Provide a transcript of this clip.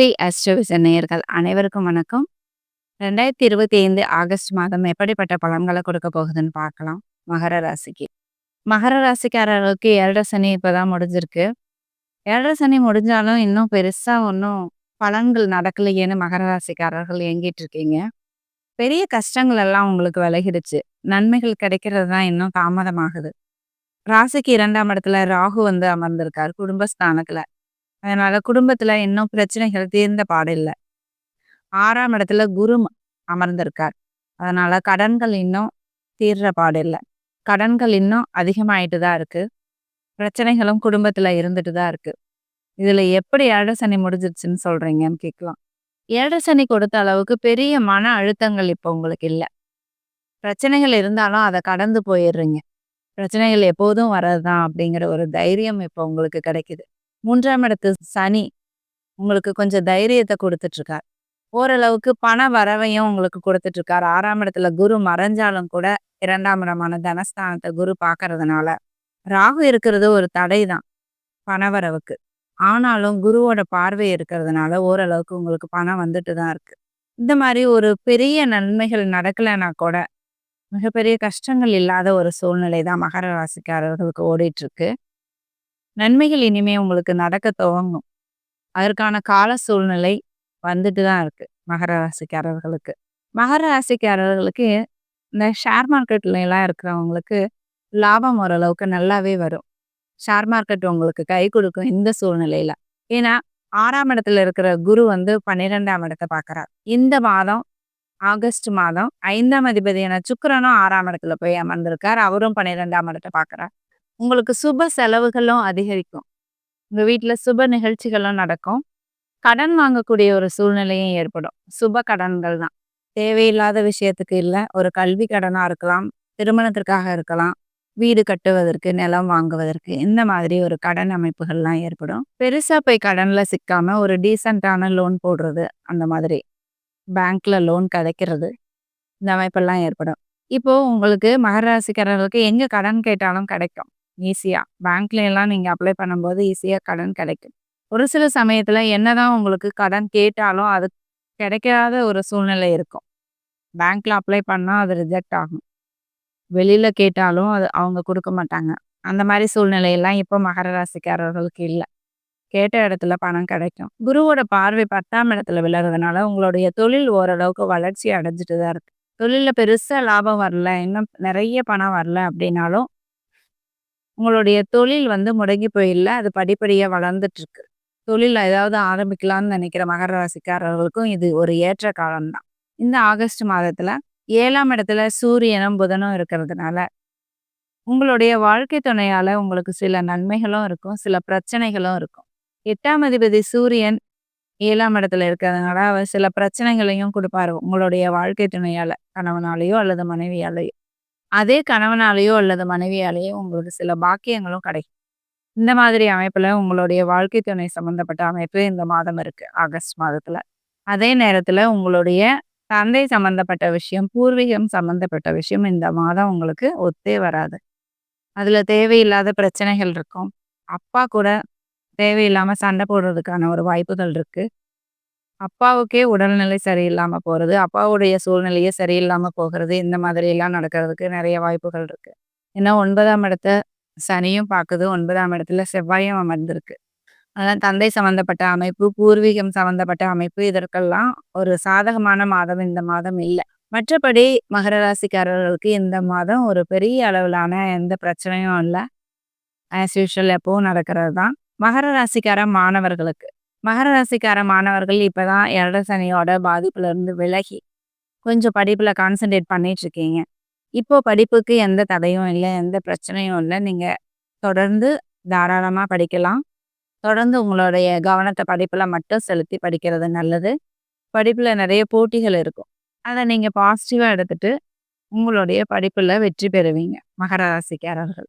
ஸ்ரீ அஸ்ட்ரோவிசன் நேயர்கள் அனைவருக்கும் வணக்கம். ரெண்டாயிரத்தி இருபத்தி ஐந்து ஆகஸ்ட் மாதம் எப்படிப்பட்ட பலன்களை கொடுக்க போகுதுன்னு பார்க்கலாம். மகர ராசிக்கு. மகர ராசிக்காரர்களுக்கு ஏழரை சனி இப்போதான் முடிஞ்சிருக்கு. ஏழரை சனி முடிஞ்சாலும் இன்னும் பெருசா ஒன்றும் பலன்கள் நடக்கலையேன்னு மகர ராசிக்காரர்கள் எங்கிட்டு இருக்கீங்க. பெரிய கஷ்டங்கள் எல்லாம் உங்களுக்கு விலகிடுச்சு. நன்மைகள் கிடைக்கிறது தான் இன்னும் தாமதமாகுது. ராசிக்கு இரண்டாம் இடத்துல ராகு வந்து அமர்ந்திருக்கார். குடும்பஸ்தானத்துல. அதனால குடும்பத்துல இன்னும் பிரச்சனைகள் தீர்ந்த பாடில்ல ஆறாம் இடத்துல குரு அமர்ந்திருக்கார். அதனால கடன்கள் இன்னும் தீர்ற பாடில்ல கடன்கள் இன்னும் அதிகமாயிட்டு தான் இருக்கு. பிரச்சனைகளும் குடும்பத்துல இருந்துட்டு தான் இருக்கு. இதுல எப்படி ஏழரை சனி முடிஞ்சிருச்சுன்னு சொல்றீங்கன்னு கேட்கலாம். ஏழரை சனி கொடுத்த அளவுக்கு பெரிய மன அழுத்தங்கள் இப்போ உங்களுக்கு இல்லை. பிரச்சனைகள் இருந்தாலும் அதை கடந்து போயிடுறீங்க. பிரச்சனைகள் எப்போதும் வர்றதுதான் அப்படிங்கிற ஒரு தைரியம் இப்போ உங்களுக்கு கிடைக்குது. மூன்றாம் இடத்து சனி உங்களுக்கு கொஞ்சம் தைரியத்தை கொடுத்துட்ருக்கார். ஓரளவுக்கு பண வரவையும் உங்களுக்கு கொடுத்துட்ருக்கார். ஆறாம் இடத்துல குரு மறைஞ்சாலும் கூட இரண்டாம் இடமான தனஸ்தானத்தை குரு பார்க்கறதுனால. ராகு இருக்கிறது ஒரு தடை தான் பணவரவுக்கு ஆனாலும் குருவோட பார்வை இருக்கிறதுனால ஓரளவுக்கு உங்களுக்கு பணம் வந்துட்டு தான் இருக்கு. இந்த மாதிரி ஒரு பெரிய நன்மைகள் நடக்கலைன்னா கூட மிகப்பெரிய கஷ்டங்கள் இல்லாத ஒரு சூழ்நிலை தான் மகர ராசிக்காரர்களுக்கு ஓடிட்டு இருக்கு நன்மைகள் இனிமே உங்களுக்கு நடக்க துவங்கும். அதற்கான கால சூழ்நிலை வந்துட்டு தான் இருக்கு மகர ராசிக்காரர்களுக்கு. மகர ராசிக்காரர்களுக்கு இந்த ஷேர் மார்க்கெட்ல எல்லாம் இருக்கிறவங்களுக்கு லாபம் ஓரளவுக்கு நல்லாவே வரும். ஷேர் மார்க்கெட் உங்களுக்கு கை கொடுக்கும் இந்த சூழ்நிலையில. ஏன்னா ஆறாம் இடத்துல இருக்கிற குரு வந்து பன்னிரெண்டாம் இடத்தை பார்க்குறார். இந்த மாதம் ஆகஸ்ட் மாதம் ஐந்தாம் அதிபதியான சுக்கரனும் ஆறாம் இடத்துல போய் அமர்ந்திருக்கார். அவரும் பன்னிரெண்டாம் இடத்தை பார்க்குறார். உங்களுக்கு சுப செலவுகளும் அதிகரிக்கும். உங்க வீட்டுல சுப நிகழ்ச்சிகளும் நடக்கும். கடன் வாங்கக்கூடிய ஒரு சூழ்நிலையும் ஏற்படும். சுப கடன்கள் தான். தேவையில்லாத விஷயத்துக்கு இல்லை. ஒரு கல்வி கடனா இருக்கலாம். திருமணத்திற்காக இருக்கலாம். வீடு கட்டுவதற்கு நிலம் வாங்குவதற்கு இந்த மாதிரி ஒரு கடன் அமைப்புகள்லாம் ஏற்படும். பெருசா போய் கடன்ல சிக்காம ஒரு டீசெண்டான லோன் போடுறது அந்த மாதிரி. பேங்க்ல லோன் கிடைக்கிறது இந்த அமைப்பெல்லாம் ஏற்படும். இப்போ உங்களுக்கு மகராசிக்காரர்களுக்கு எங்கே எங்க கடன் கேட்டாலும் கிடைக்கும். ஈஸியாக பேங்க்ல எல்லாம் அப்ளை பண்ணும்போது ஈஸியாக கடன் கிடைக்கும். ஒரு சில சமயத்தில் என்னதான் உங்களுக்கு கடன் கேட்டாலும் அது கிடைக்காத ஒரு சூழ்நிலை இருக்கும். பேங்க்கில் அப்ளை பண்ணால் அது ரிஜெக்ட் ஆகும். வெளியில் கேட்டாலும் அது அவங்க கொடுக்க மாட்டாங்க. அந்த மாதிரி சூழ்நிலையெல்லாம் இப்போ மகர ராசிக்காரர்களுக்கு இல்லை. கேட்ட இடத்துல பணம் கிடைக்கும். குருவோட பார்வை பத்தாம் இடத்துல விழுறதுனால உங்களுடைய தொழில் ஓரளவுக்கு வளர்ச்சி அடைஞ்சிட்டு தான் இருக்கு. தொழிலில் பெருசாக லாபம் வரல. இன்னும் நிறைய பணம் வரல அப்படின்னாலும் உங்களுடைய தொழில் வந்து முடங்கி போயிடல அது படிப்படியாக வளர்ந்துட்டு இருக்கு தொழில் ஏதாவது ஆரம்பிக்கலாம்னு நினைக்கிற மகர ராசிக்காரர்களுக்கும் இது ஒரு ஏற்ற காலம்தான். இந்த ஆகஸ்ட் மாதத்துல ஏழாம் இடத்துல சூரியனும் புதனும் இருக்கிறதுனால உங்களுடைய வாழ்க்கை துணையால உங்களுக்கு சில நன்மைகளும் இருக்கும் சில பிரச்சனைகளும் இருக்கும். எட்டாம் அதிபதி சூரியன் ஏழாம் இடத்துல இருக்கிறதுனால அவர் சில பிரச்சனைகளையும் கொடுப்பாரு உங்களுடைய வாழ்க்கை துணையால கணவனாலேயோ அல்லது மனைவியாலேயோ. அதே கணவனாலேயோ அல்லது மனைவியாலேயோ உங்களுக்கு சில பாக்கியங்களும் கிடைக்கும். இந்த மாதிரி அமைப்புல உங்களுடைய வாழ்க்கை துணை சம்பந்தப்பட்ட அமைப்பு இந்த மாதம் இருக்கு ஆகஸ்ட் மாதத்துல. அதே நேரத்துல உங்களுடைய தந்தை சம்பந்தப்பட்ட விஷயம் பூர்வீகம் சம்பந்தப்பட்ட விஷயம் இந்த மாதம் உங்களுக்கு ஒத்தே வராது. அதுல தேவையில்லாத பிரச்சனைகள் இருக்கும். அப்பா கூட தேவையில்லாம சண்டை போடுறதுக்கான ஒரு வாய்ப்புகள் இருக்கு. அப்பாவுக்கே உடல்நிலை சரியில்லாம போறது, அப்பாவுடைய சூழ்நிலையே சரியில்லாம போகிறது, இந்த மாதிரி எல்லாம் நடக்கிறதுக்கு நிறைய வாய்ப்புகள் இருக்கு. ஏன்னா ஒன்பதாம் இடத்த சனியும் பார்க்குது. ஒன்பதாம் இடத்துல செவ்வாயும் அமர்ந்திருக்கு. அதான் தந்தை சம்மந்தப்பட்ட அமைப்பு, பூர்வீகம் சம்மந்தப்பட்ட அமைப்பு இதற்கெல்லாம் ஒரு சாதகமான மாதம் இந்த மாதம் இல்ல. மற்றபடி மகர ராசிக்காரர்களுக்கு இந்த மாதம் ஒரு பெரிய அளவிலான எந்த பிரச்சனையும் இல்ல. ஆஸ் யூசுவல் எப்பவும் நடக்கிறது தான். மகர ராசிக்கார மாணவர்களுக்கு மகர ராசிக்கார மாணவர்கள் இப்போதான் ஏழரை சனியோட பாதிப்புல இருந்து விலகி கொஞ்சம் படிப்புல கான்சென்ட்ரேட் பண்ணிட்டு இருக்கீங்க இப்போ படிப்புக்கு எந்த தடையும் இல்லை எந்த பிரச்சனையும் இல்லை. நீங்க தொடர்ந்து தாராளமா படிக்கலாம். தொடர்ந்து உங்களுடைய கவனத்தை படிப்புல மட்டும் செலுத்தி படிக்கிறது நல்லது. படிப்புல நிறைய போட்டிகள் இருக்கும். அதை நீங்க பாசிட்டிவா எடுத்துட்டு உங்களுடைய படிப்புல வெற்றி பெறுவீங்க மகர ராசிக்காரர்கள்.